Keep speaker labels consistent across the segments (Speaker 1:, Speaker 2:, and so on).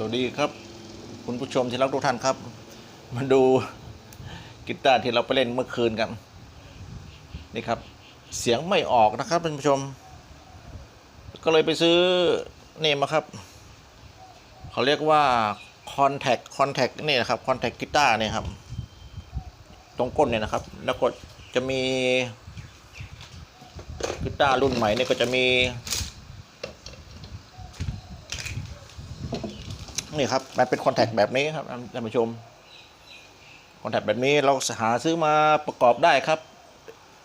Speaker 1: สวัสดีครับ คุณผู้ชมที่รักทุกท่านครับ มาดูกีตาร์ที่เราไปเล่นเมื่อคืนกัน นี่ครับ เสียงไม่ออกนะครับคุณผู้ชม ก็เลยไปซื้อเนี่มาครับ เขาเรียกว่า Contact Contact นี่นะครับ Contact กีตาร์เนี่ยครับ ตรงก้นเนี่ยนะครับ แล้วก็จะมีกีตาร์รุ่นใหม่เนี่ยก็จะมี นี่ครับมันเป็นคอนแทคแบบนี้ครับท่านผู้ชมคอนแทคแบบนี้เราหาซื้อมาประกอบได้ครับ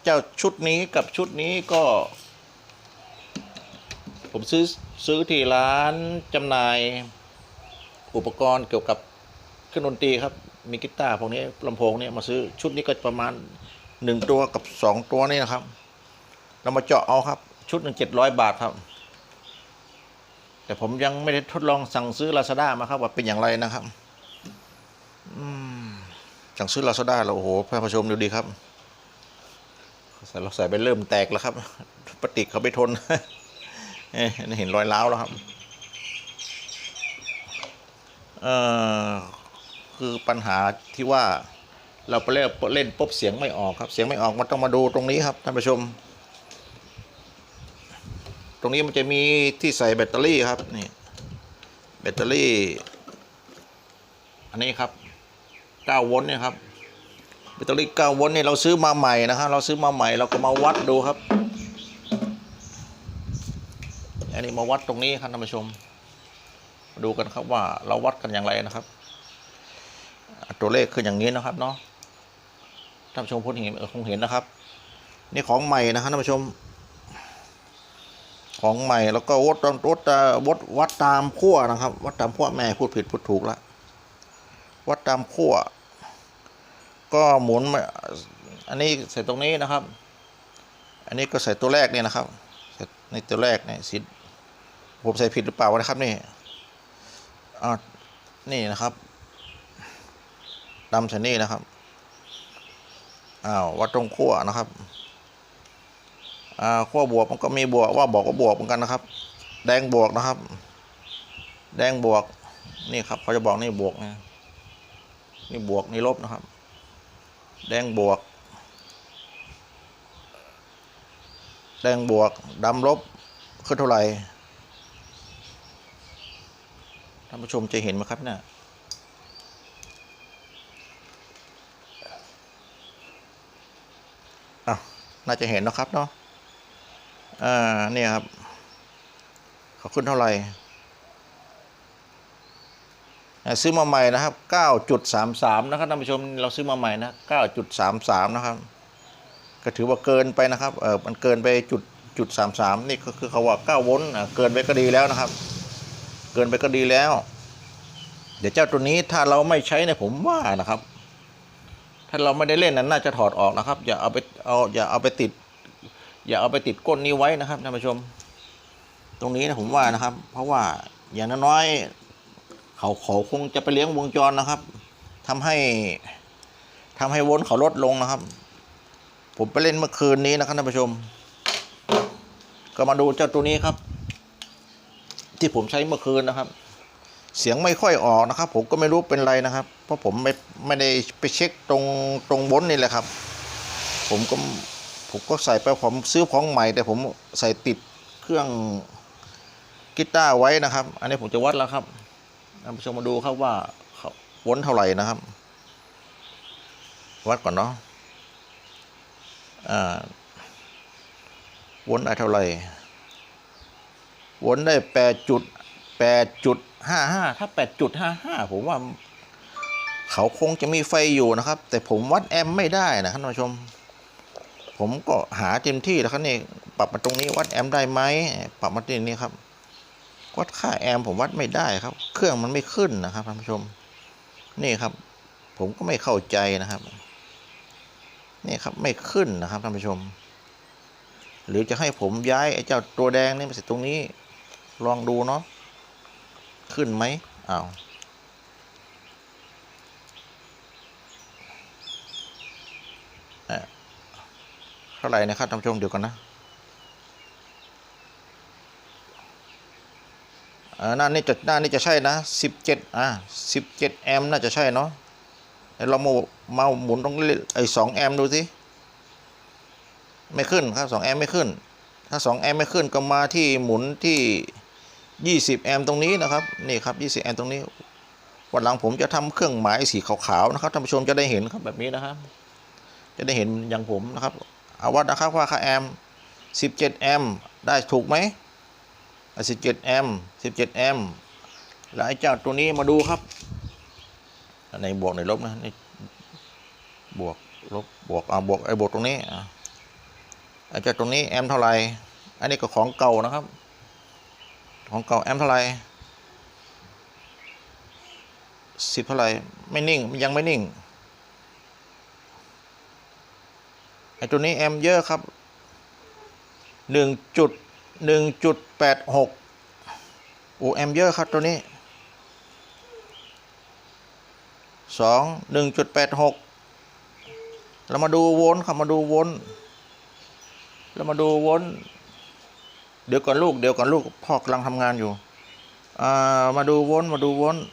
Speaker 1: เจ้าชุดนี้กับชุดนี้ก็ ผมซื้อซื้อที่ร้านจำหน่าย อุปกรณ์เกี่ยวกับเครื่องดนตรีครับ มีกีตาร์พวกนี้ลำโพงเนี่ยมาซื้อชุดนี้ก็ประมาณหนึ่งตัวกับสองตัวนี่นะครับ เรามาเจาะเอาครับ ชุดหนึ่งเจ็ดร้อยบาทครับ แต่ผมยังไม่ได้ทดลองสั่งซื้อ Lazada มาครับ ว่าเป็นอย่างไรนะครับสั่งซื้อ Lazada แล้วโอ้โหท่านผู้ชมดูดีครับใส่เราใส่ไปเริ่มแตกแล้วครับปฏิกเขาไปทนเอ๊ะนี่เห็นรอยร้าวแล้วครับเอ่อคือปัญหาที่ว่าเราไปเล่นเล่นปุ๊บเสียงไม่ออกครับ เสียงไม่ออกมันต้องมาดูตรงนี้ครับท่านผู้ชม ตรงนี้มันจะมีที่ใส่แบตเตอรี่ครับนี่แบตเตอรี่ อันนี้ครับ9โวลต์เนี่ยครับแบตเตอรี่9โวลต์เนี่ยเราซื้อมาใหม่นะครับเราซื้อมาใหม่เราก็มาวัดดูครับ อันนี้มาวัดตรงนี้ครับท่านผู้ชม ดูกันครับว่าเราวัดกันอย่างไรนะครับ ตัวเลขคืออย่างนี้นะครับเนาะท่านผู้ชมคงเห็นคงเห็นนะครับ นี่ของใหม่นะครับท่านผู้ชม ของใหม่แล้วก็วัดตามวัดวัดวัดตามขั้วนะครับ วัดตามขั้วแม่พูดผิดพูดถูกละวัดตามขั้วก็หมุนมาอันนี้ใส่ตรงนี้นะครับ อันนี้ก็ใส่ตัวแรกเนี่ยนะครับใส่ในตัวแรกเนี่ยสิผมใส่ผิดหรือเปล่าวนะครับนี่อ่านี่นะครับดำใส่นี่นะครับอ้าววัดตรงขั้วนะครับ ขั้วบวกมันก็มีบวกว่าบอกว่าบวกเหมือนกันนะครับ แดงบวกนะครับ แดงบวกนี่ครับเขาจะบอกนี่บวกนะนี่บวกนี่ลบนะครับ แดงบวก แดงบวกดำลบคือเท่าไหร่ท่านผู้ชมจะเห็นไหมครับเนี่ยน่าจะเห็นนะครับเนาะ อ่าเนี่ยครับเขาขึ้นเท่าไหร่ซื้อมาใหม่นะครับ 9.33 นะครับท่านผู้ชมเราซื้อมาใหม่นะ 9.33 นะครับ ก็ถือว่าเกินไปนะครับเออมันเกินไปจุดจุดสามสามนี่ก็คือเขาว่า 9 โวลต์เกินไปก็ดีแล้วนะครับ เกินไปก็ดีแล้ว เดี๋ยวเจ้าตัวนี้ถ้าเราไม่ใช้เนี่ยผมว่านะครับ ถ้าเราไม่ได้เล่นนั้นน่าจะถอดออกนะครับ อย่าเอาไปเอาอย่าเอาไปติด อย่าเอาไปติดก้นนี้ไว้นะครับท่านผู้ชม ตรงนี้นะผมว่านะครับ เพราะว่าอย่างน้อยๆเขาเขาคงจะไปเลี้ยงวงจรนะครับทำให้ทำให้วนเขาลดลงนะครับ ผมไปเล่นเมื่อคืนนี้นะครับท่านผู้ชม ก็มาดูเจ้าตัวนี้ครับ ที่ผมใช้เมื่อคืนนะครับ เสียงไม่ค่อยออกนะครับ ผมก็ไม่รู้เป็นไรนะครับ เพราะผมไม่ไม่ได้ไปเช็คตรงตรงบนนี่แหละครับ ผมก็ ผมก็ใส่ไปผมซื้อของใหม่ แต่ผมใส่ติดเครื่องกีตาร์ไว้นะครับ อันนี้ผมจะวัดแล้วครับท่านผู้ชมมาดูครับว่าเขาวนเท่าไหร่นะครับ วัดก่อนเนาะอ่าวนได้เท่าไหร่วนได้แปดจุดแปดจุดห้าห้าถ้าแปดจุดห้าห้าผมว่าเขาคงจะมีไฟอยู่นะครับ แต่ผมวัดแอมป์ไม่ได้นะท่านผู้ชม ผมก็หาเต็มที่แล้วครับนี่ปรับมาตรงนี้วัดแอมป์ได้ไหมปรับมาที่นี้ครับ วัดค่าแอมป์ผมวัดไม่ได้ครับ เครื่องมันไม่ขึ้นนะครับท่านผู้ชม นี่ครับ ผมก็ไม่เข้าใจนะครับ นี่ครับไม่ขึ้นนะครับท่านผู้ชม หรือจะให้ผมย้ายไอ้เจ้าตัวแดงนี่มาใส่ตรงนี้ ลองดูเนาะขึ้นไหมอ้าว ท่าไหร่นะครับท่านผู้ชมเดี๋ยวก่อนนะน่าหน้านี้จะหน้านี้จะใช่นะสิบเจ็ดอ่าสิบเจ็ดแอมป์น่าจะใช่เนาะเดี๋ยวเรามามาหมุนตรงไอ้สองแอมป์ดูสิไม่ขึ้นครับสองแอมป์ไม่ขึ้น ถ้าสองแอมป์ไม่ขึ้นก็มาที่หมุนที่ยี่สิบแอมป์ตรงนี้นะครับนี่ครับยี่สิบแอมป์ตรงนี้วันหลังผมจะทำเครื่องหมายสีขาวๆนะครับท่านผู้ชมจะได้เห็นครับแบบนี้นะครับ จะได้เห็นอย่างผมนะครับ เอาวัดนะครับว่าค่าแอมป์17แอมป์ได้ถูกไหม17แอมป์17แอมป์แล้วไอ้เจ้าตัวนี้มาดูครับอันบวกไหนลบนะในบวกลบบวกอ่าบวกไอ้บวกตรงนี้อะไอ้เจ้าตรงนี้แอมป์เท่าไหร่อันนี้ก็ของเก่านะครับ ของเก่าแอมป์เท่าไหร่สิบเท่าไหร่ไม่นิ่งยังไม่นิ่ง ไอ้ ตัวนี้แอมเยอะครับหนึ่งจุดหนึ่งจุดแปดหกโอ้แอมเยอะครับตัวนี้สองหนึ่งจุดแปดหกเรามาดูโวลต์ครับมาดูโวลต์เรามาดูโวลต์เดี๋ยวก่อนลูกเดี๋ยวก่อนลูกพ่อกำลังทำงานอยู่อ่ามาดูวลต์มาดูวลต์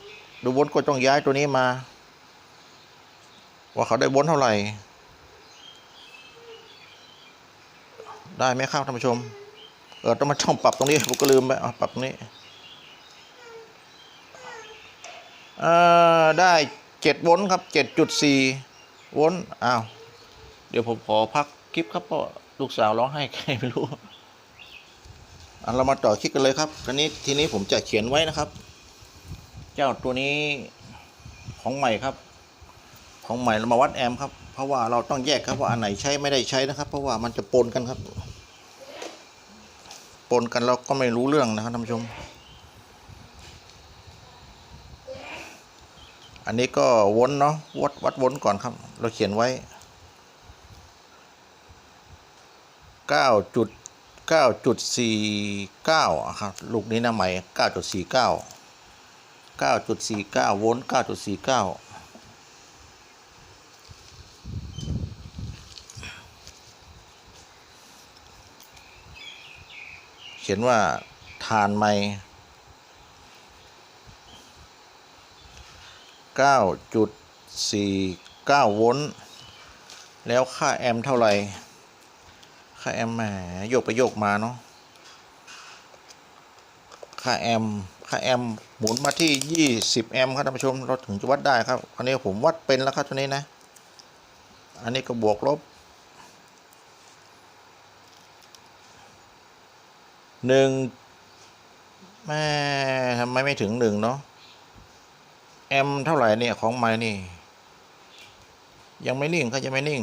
Speaker 1: ดูวลต์ก็ต้องย้ายตัวนี้มา ว่าเขาได้วลต์เท่าไหร่ ได้ไหมครับท่านผู้ชม เออต้องมาช่องปรับตรงนี้ผมก็ลืมไปเอาปรับตรงนี้เออได้เจ็ดโวลต์ครับเจ็ดจุดสี่โวลต์อ้าวเดี๋ยวผมขอพักคลิปครับเพราะลูกสาวร้องไห้ใครไม่รู้อันเรามาต่อคลิปกันเลยครับทีนี้ทีนี้ผมจะเขียนไว้นะครับ เจ้าตัวนี้ของใหม่ครับ ของใหม่เรามาวัดแอมป์ครับ ราะว่าเราต้องแยกครับว่าอันไหนใช้ไม่ได้ใช้นะครับ เพราะว่ามันจะปนกันครับ ปนกันเราก็ไม่รู้เรื่องนะครับท่านผู้ชม อันนี้ก็วนเนาะวัดวัดวนก่อนครับ เราเขียนไว้เก้าจุดเก้าจุดสี่เก้าครับลูกนี้นะใหม่เก้าจุดสี่เก้าเก้าจุดสี่เก้าวลต์เก้าจุดสี่เก้า ขียนว่าทานไม้เก้าจุดสี่เก้าโวลต์ แล้วค่าแอมเท่าไหร่ ค่าแอมแหมโยกไปโยกมาเนาะ ค่าแอม ค่าแอม หมุนมาที่ยี่สิบแอมครับท่านผู้ชม เราถึงจะวัดได้ครับ อันนี้ผมวัดเป็นแล้วครับตัวนี้นะ อันนี้ก็บวกลบ หนึ่งแม่ทำไมไม่ถึงหนึ่งเนาะแอมเท่าไหร่เนี่ยของไม้นี่ ยังไม่นิ่งเขาจะไม่นิ่ง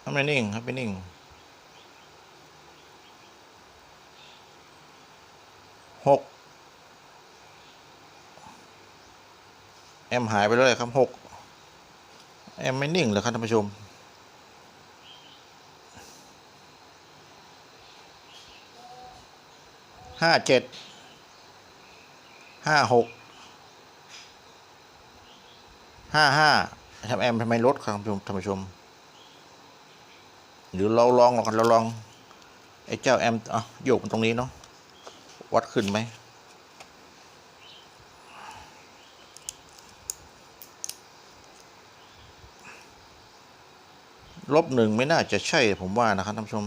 Speaker 1: เขาไมนิ่งครับไม่นิ่งหกแอมหายไปเลยครับหกแอมไม่นิ่งเลยครับท่านผู้ชม ห้าเจ็ดห้าหกห้าห้าทำแอมทำไมลดครับท่านผู้ชมท่านผู้ชมหรือเราลองก่อนเราลองไอ้เจ้าแอมอะโยกมันตรงนี้เนาะวัดขึ้นไหมลบหนึ่งไม่น่าจะใช่ผมว่านะครับท่านผู้ชม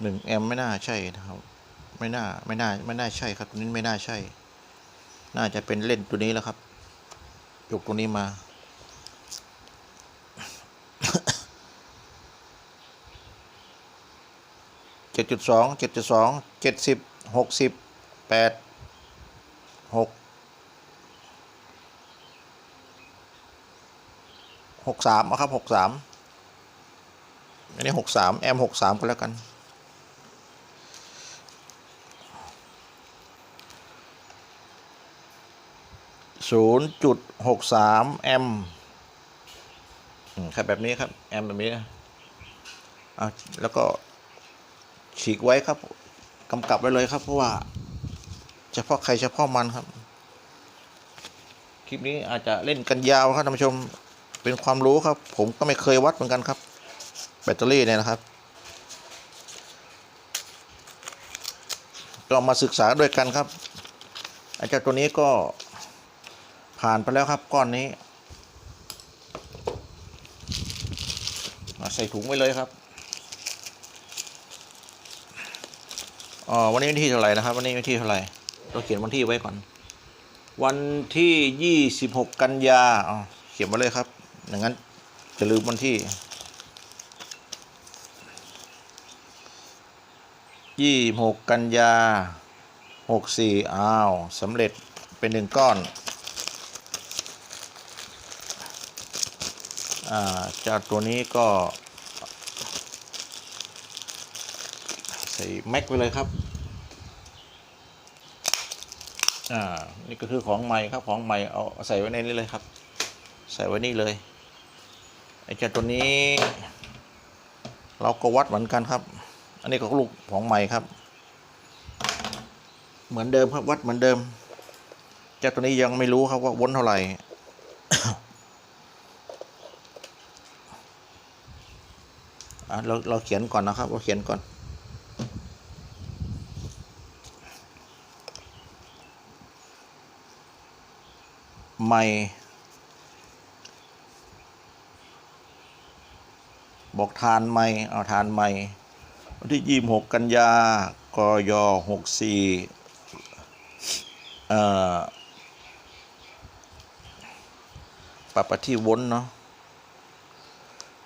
Speaker 1: หนึ่งแอมไม่น่าใช่นะครับ ไม่น่าไม่น่าไม่น่าใช่ครับ ตัวนี้ไม่น่าใช่ น่าจะเป็นเล่นตัวนี้แล้วครับยกตัวนี้มา เจ็ดจุดสองเจ็ดจุดสองเจ็ดสิบหกสิบแปดหกหกสามอาครับหกสามอันนี้หกสามแอมหกสามก็แล้วกัน ศูนย์จุดหกสามแอมป์ครับแบบนี้ครับ แอมป์แบบนี้นะอะแล้วก็ฉีกไว้ครับกำกับไว้เลยครับเพราะว่า เฉพาะใครเฉพาะมันครับ คลิปนี้อาจจะเล่นกันยาวครับท่านผู้ชมเป็นความรู้ครับ ผมก็ไม่เคยวัดเหมือนกันครับ แบตเตอรี่เนี่ยนะครับก็มาศึกษาด้วยกันครับไอ้เจ้าตัวนี้ก็ ผ่านไปแล้วครับก้อนนี้ใส่ถุงไว้เลยครับอ๋อวันนี้วันที่เท่าไหร่นะครับ วันนี้วันที่เท่าไหร่เราเขียนวันที่ไว้ก่อน วันที่26กันยาอ๋อเขียนไว้เลยครับอย่างนั้นจะลืมวันที่ยี่หกกันยาหกสี่อ้าวสำเร็จเป็นหนึ่งก้อน อ่า จากตัวนี้ก็ ใส่แม็กไปเลยครับ อ่า นี่ก็คือของใหม่ครับ ของใหม่เอาเอาใส่ไว้ในนี้เลยครับ ใส่ไว้นี่เลย ไอ้เจ้าตัวนี้ เราก็วัดเหมือนกันครับ อันนี้ก็ลูกของใหม่ครับ เหมือนเดิมครับ วัดเหมือนเดิมเจ้าตัวนี้ยังไม่รู้ครับว่าวนเท่าไหร่ อะ เราเราเขียนก่อนนะครับ เราเขียนก่อน ไม่บอกทานไม่เอาทานไม่วันที่ยี่หกกันยากยหกสี่เออปรับไปที่วนเนาะ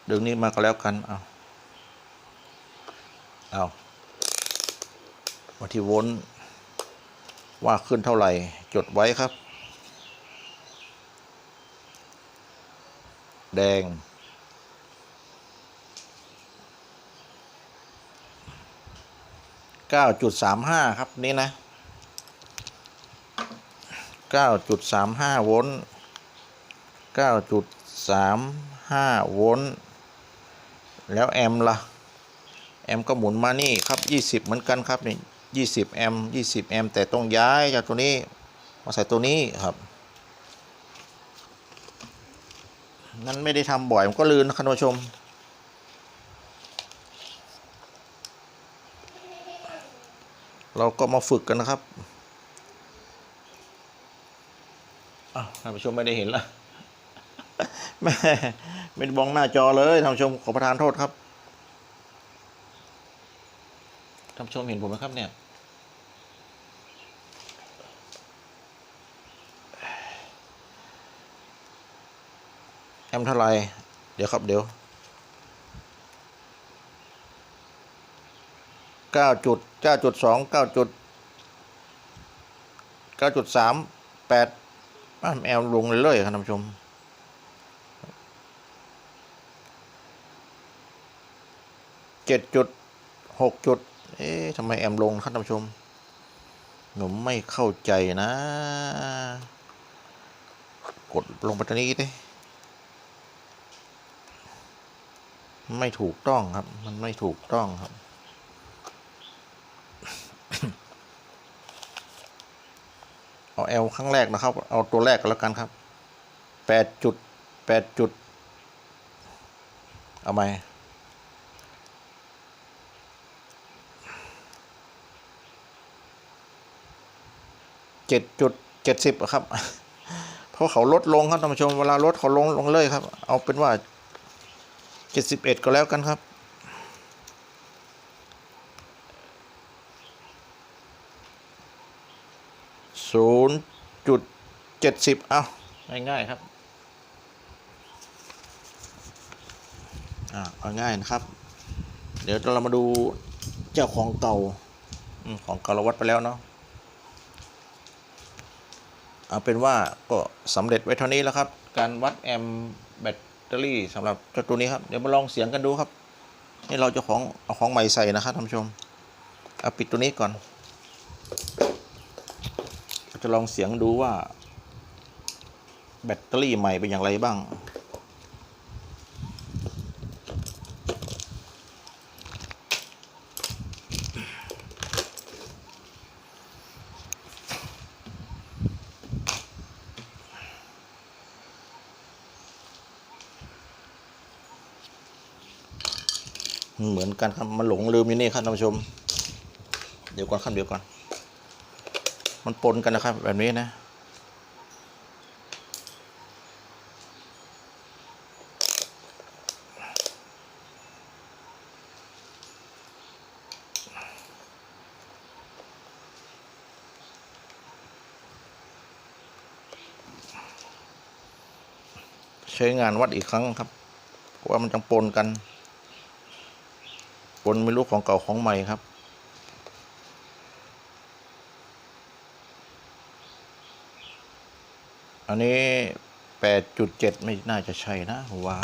Speaker 1: เดี๋ยวนี้มาก็แล้วกันเอา เอามาที่วนว่าขึ้นเท่าไหร่ จดไว้ครับ แดงเก้าจุดสามห้าครับ นี่นะเก้าจุดสามห้าโวลต์เก้าจุดสามห้าโวลต์แล้วแอมป์ล่ะ แอมก็หมุนมานี่ครับยี่สิบเหมือนกันครับนี่ยี่สิบแอมป์ยี่สิบแอม แต่ต้องย้ายจากตัวนี้มาใส่ตัวนี้ครับนั้นไม่ได้ทำบ่อยมันก็ลืนนะคุณผู้ชม เราก็มาฝึกกันนะครับท่านผู้ชมไม่ได้เห็นละแม่ไม่ได้มองหน้าจอเลยท่านผู้ชมขอประทานโทษครับ ท่านผู้ชมเห็นผมไหมครับเนี่ย แอมเท่าไร เดี๋ยวครับเดี๋ยวเก้าจุดเก้าจุดสองเก้าจุดเก้าจุดสามแปดแอมลงเรื่อยๆครับท่านผู้ชมเจ็ดจุดหกจุด เอ๊ะทำไมแอมลงครับท่านผู้ชมหนูไม่เข้าใจนะ กดลงไปตรงนี้ดิไม่ถูกต้องครับ มันไม่ถูกต้องครับ เอาเอลครั้งแรกนะครับ เอาตัวแรกก็แล้วกันครับแปดจุดแปดจุด เอาไหม จ็ดจุดเจ็ดสิบครับ เพราะเขาลดลงครับท่านผู้ชมเวลาลดเขาลงลงเลยครับ เอาเป็นว่าเจ็ดสิบเอ็ดก็แล้วกันครับ ศูนย์จุดเจ็ดสิบเอาง่ายๆครับอ่าเอาง่ายนะครับ เดี๋ยวเรามาดูเจ้าของเก่าของเก่าเราวัดไปแล้วเนาะ เอาเป็นว่าก็สำเร็จไว้เท่านี้แล้วครับ การวัดแอมแบตเตอรี่สำหรับเจ้าตัวนี้ครับ เดี๋ยวมาลองเสียงกันดูครับ นี่เราจะของเอาของใหม่ใส่นะครับท่านผู้ชมเอาปิดตัวนี้ก่อน จะลองเสียงดูว่า แบตเตอรี่ใหม่เป็นอย่างไรบ้าง เหมือนกันครับมันหลงลืมอยู่นี่ครับท่านผู้ชม เดี๋ยวก่อนครับเดี๋ยวก่อน มันปนกันนะครับ แบบนี้นะใช้งานวัดอีกครั้งครับ เพราะว่ามันจังปนกัน คนไม่รู้ของเก่าของใหม่ครับ อันนี้แปดจุดเจ็ดไม่น่าจะใช่นะว้า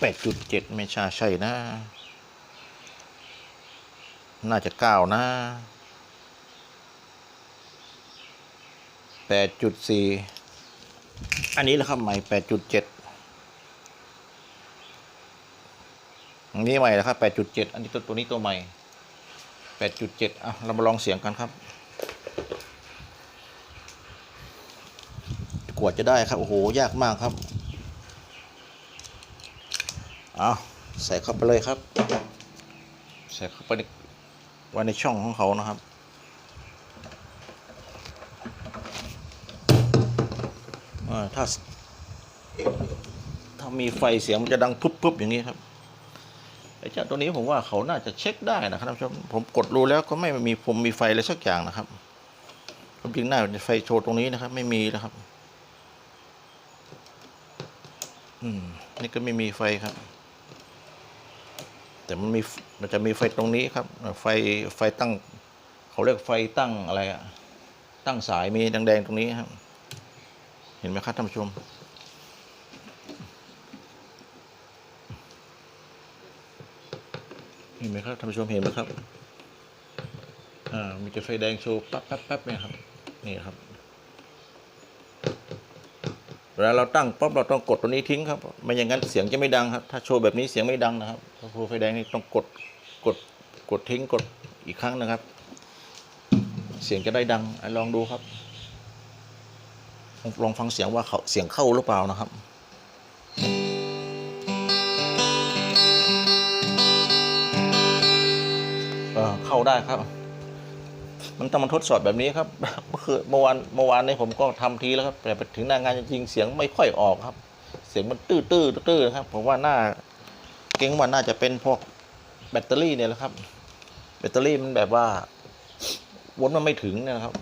Speaker 1: แปดจุดเจ็ดไม่ใช่ใช่นะ น่าจะเก้านสี่อันนี้แหละครับใหม่แปดจุดเจ็ด อันนี้ใหม่แล้วครับแปดจุดเจ็ดอันนี้ตัวตัวนี้ตัวใหม่แปดจุดเจ็ดอะเรามาลองเสียงกันครับ กว่าจะได้ครับ โอ้โห ยากมากครับเอาใส่เข้าไปเลยครับ ใส่เข้าไปในไว้ในช่องของเขานะครับถ้าถ้ามีไฟเสียงมันจะดังปุ๊บๆอย่างนี้ครับ ไอ้เจ้าตัวนี้ผมว่าเขาน่าจะเช็คได้นะครับท่านผู้ชมผมกดรูแล้วก็ไม่มีผมมีไฟอะไรสักอย่างนะครับผมจริงหน้าไฟโชว์ตรงนี้นะครับ ไม่มีนะครับ อืมนี่ก็ไม่มีไฟครับ แต่มันมีมันจะมีไฟตรงนี้ครับ ไฟไฟตั้ง เขาเรียกไฟตั้งอะไรอะตั้งสายมีแดงๆตรงนี้ครับ เห็นไหมครับท่านผู้ชม เห็นไหมครับท่านผู้ชมเห็นไหมครับ อ่า มีจะไฟแดงโชว์ปั๊บปั๊บปั๊บเนี่ยครับ นี่ครับ เวลาเราตั้งปั๊บเราต้องกดตัวนี้ทิ้งครับ ไม่อย่างนั้นเสียงจะไม่ดังครับ ถ้าโชว์แบบนี้เสียงไม่ดังนะครับ ถ้าโชว์ไฟแดงนี่ต้องกด กด กดทิ้ง กดอีกครั้งนะครับ เสียงจะได้ดังอลองดูครับ ลองฟังเสียงว่าเขาเสียงเข้าหรือเปล่านะครับ เข้าได้ครับ มันต้องมาทดสอบแบบนี้ครับเมื่อคืนเมื่อวานเมื่อวานนี้ผมก็ทำทีแล้วครับ แต่ถึงหน้างานจริงเสียงไม่ค่อยออกครับ เสียงมันตื้อตื้อตื้อครับผมว่าหน่าเก่งว่าน่าจะเป็นพวกแบตเตอรี่เนี่ยแหละครับ แบตเตอรี่มันแบบว่าวนมันไม่ถึงนะครับ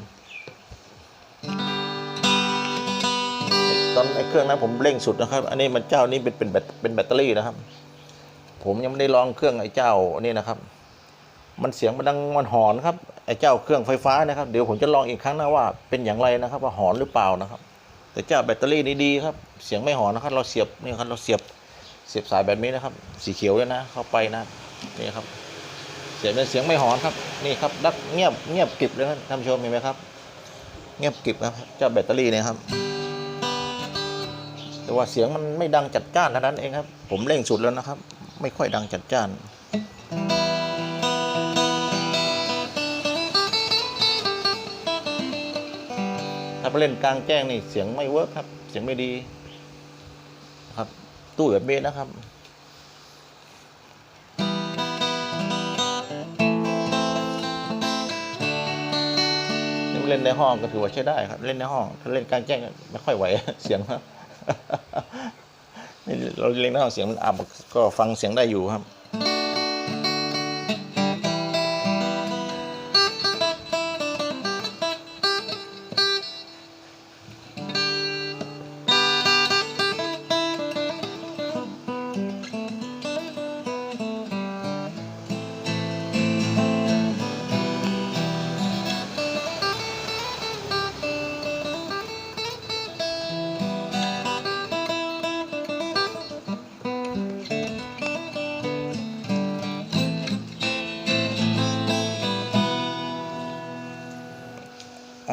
Speaker 1: ตอนไอ้เครื่องนั้นผมเร่งสุดนะครับ อันนี้มันเจ้านี้เป็นเป็นแบตเป็นแบตเตอรี่นะครับ ผมยังไม่ได้ลองเครื่องไอ้เจ้านี่นะครับ มันเสียงมันดังมันหอนครับไอ้เจ้าเครื่องไฟฟ้านะครับเดี๋ยวผมจะลองอีกครั้งนะว่าเป็นอย่างไรนะครับว่าหอนหรือเปล่านะครับ แต่เจ้าแบตเตอรี่นี่ดีครับ เสียงไม่หอนนะครับ เราเสียบนี่ครับเราเสียบเสียบสายแบบนี้นะครับ สีเขียวเลยนะเข้าไปนะนี่ครับ เสียบเนี่ยเสียงไม่หอนครับนี่ครับดักเงียบเงียบกริบเลยครับท่านผู้ชมเห็นไหมครับ เงียบกริบครับเจ้าแบตเตอรี่เนี่ยครับ แต่ว่าเสียงมันไม่ดังจัดจ้านเท่านั้นเองครับ ผมเร่งสุดแล้วนะครับ ไม่ค่อยดังจัดจ้าน ถ้าไปเล่นกลางแจ้งนี่เสียงไม่เวิร์กครับ เสียงไม่ดี ครับ ตู้แบบนี้นะครับนี่เล่นในห้องก็ถือว่าใช้ได้ครับ เล่นในห้อง ถ้าเล่นกลางแจ้งไม่ค่อยไหวเสียงครับเราเล่นในห้องเสียงมันอับก็ฟังเสียงได้อยู่ครับ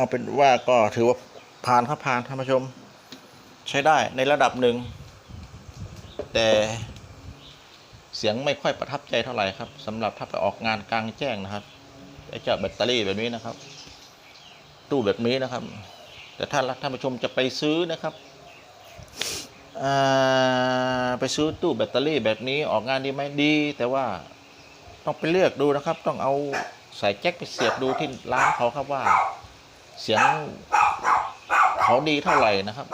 Speaker 1: เอาเป็นว่าก็ถือว่าผ่านครับผ่านท่านผู้ชม ใช้ได้ในระดับหนึ่ง แต่เสียงไม่ค่อยประทับใจเท่าไหร่ครับสำหรับถ้าไปออกงานกลางแจ้งนะครับไอ้เจ้าแบตเตอรี่แบบนี้นะครับ ตู้แบบนี้นะครับ แต่ถ้าท่านผู้ชมจะไปซื้อนะครับไปซื้อตู้แบตเตอรี่แบบนี้ออกงานดีไหมดี แต่ว่าต้องไปเลือกดูนะครับ ต้องเอาสายแจ็คไปเสียบดูที่ร้านเขาครับว่า เสียงเขาดีเท่าไหร่นะครับ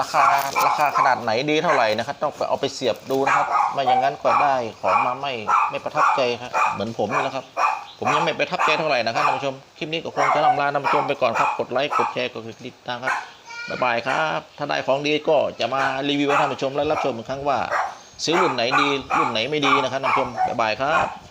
Speaker 1: ราคาราคาขนาดไหนดีเท่าไหร่นะครับ ต้องไปเอาไปเสียบดูนะครับไม่อย่างนั้นก็ได้ของมาไม่ไม่ประทับใจครับเหมือนผมนี่แหละครับ ผมยังไม่ประทับใจเท่าไหร่นะครับท่านผู้ชมคลิปนี้ก็คงจะลำลาท่านผู้ชมไปก่อนครับกดไลค์กดแชร์กดติดตามครับบ๊ายบายครับถ้าได้ของดีก็จะมารีวิวให้ท่านผู้ชมและรับชมอีกครั้งว่าซื้อรุ่นไหนดีรุ่นไหนไม่ดีนะครับท่านผู้ชมบ๊ายบายครับ